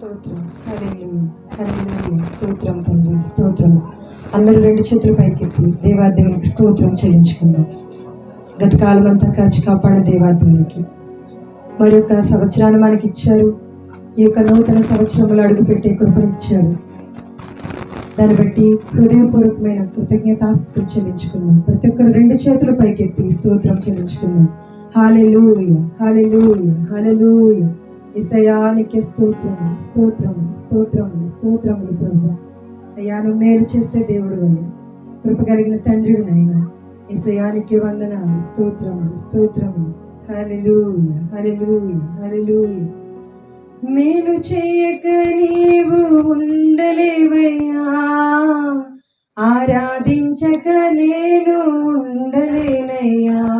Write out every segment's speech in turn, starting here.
స్తోత్రం. హల్లెలూయా. స్తోత్రం తండ్రి స్తోత్రం. అందరూ రెండు చేతులు పైకెత్తి దేవాదేవునికి స్తోత్రం చెల్లించుకుందాం. గత కాలం అంతా కాచి కాపాడ దేవాదేవునికి. మరొక సంవత్సరాన్ని మనకి ఇచ్చారు ఈ యొక్క నూతన సంవత్సరంలో అడుగుపెట్టే కృపనిచ్చారు దాన్ని బట్టి హృదయపూర్వకమైన కృతజ్ఞతాస్థుతులు చెల్లించుకుందాం. ప్రతి ఒక్కరు రెండు చేతులు పైకెత్తి స్తోత్రం చెల్లించుకుందాం. హాలెలూయ హాలెలూయ హాలెలూయ ఇసయానికి స్తోత్రం స్తోత్రం స్తోత్రం స్తోత్రములు ప్రభు అయ్యా నువ్వు మేలు చేస్తే దేవుడు అని కృప కలిగిన తండ్రి నాయన. ఇసయానికి వందనాలు స్తోత్రం స్తోత్రం హలెలు హలెలు హలెలు మేలు చేయక నీవు ఉండలేవయ్యా. ఆరాధించక నేను ఉండలేనయ్యా.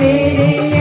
मेरे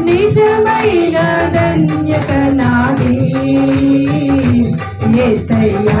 నిజమైన ధన్యత నాది. ఎసయ్యా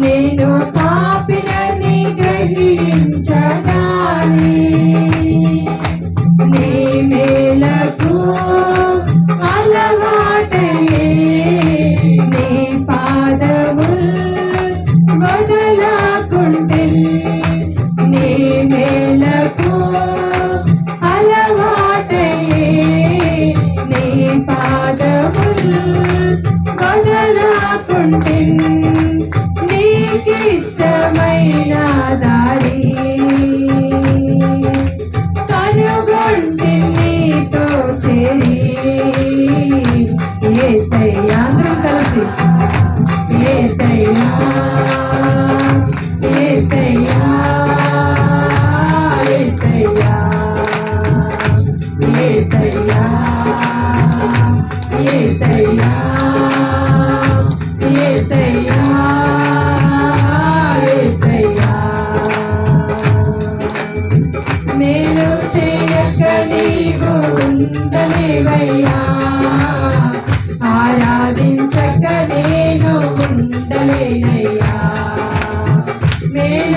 నేను నీకి ఇష్టమైన దారి. కనుగొండి నీతో చేరి ఏ సై అందరం కలిసి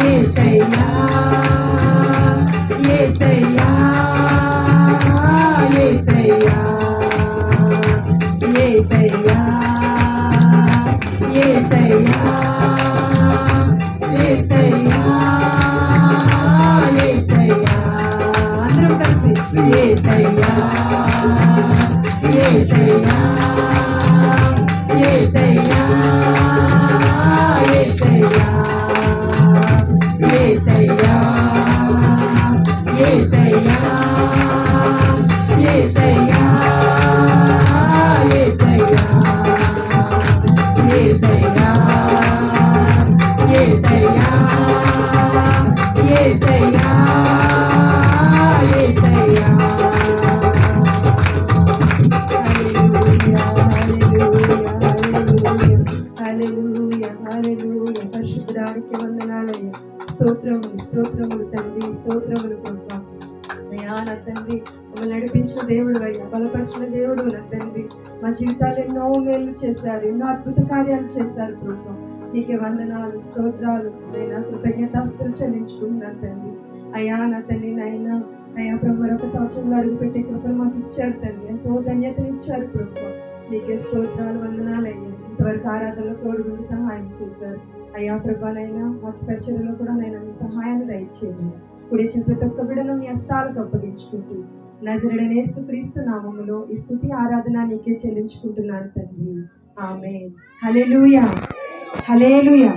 Yes, they are. Yes, they are. పరిశుద్ధానికి వందనాలయ్యా. స్తోత్రములు స్తోత్రములు తండ్రి స్తోత్రములు ప్రభా. అయ్యా నా తండ్రి మమ్మల్ని నడిపించిన దేవుడు అయ్యా బలపరిచిన దేవుడు నా తండ్రి. మా జీవితాలు ఎన్నో మేలు చేశారు ఎన్నో అద్భుత కార్యాలు చేశారు ప్రభు. నీకే వందనాలు స్తోత్రాలు నేను కృతజ్ఞతాస్తులు చెల్లించుకుంటున్నాను తండ్రి. అయ్యా నా తండ్రి నాయన అయ్యా ప్రభు మరొక సంవత్సరంలో అడుగుపెట్టే కృపను మాకు ఇచ్చారు తండ్రి. ఎంతో ధన్యతను ఇచ్చారు ప్రభు. నీకే స్తోత్రాలు వందనాలు అయ్యా. ఇంతవరకు ఆరాధనలో తోడుగుండి సహాయం చేశారు. అయ్యా ప్రభానైనా మాకు పరిచయలో కూడా నేను మీ సహాయాన్ని దయచేయండి. కుడి ఇచ్చిన ప్రతి ఒక్క బిడను మీ హస్తాలకు అప్పగించుకుంటూ నజరడనేస్తు క్రీస్తు నామములో ఈ స్తుతి ఆరాధన నీకే చెల్లించుకుంటున్నాను తండ్రి. ఆమె హలేలుయా హలేలుయా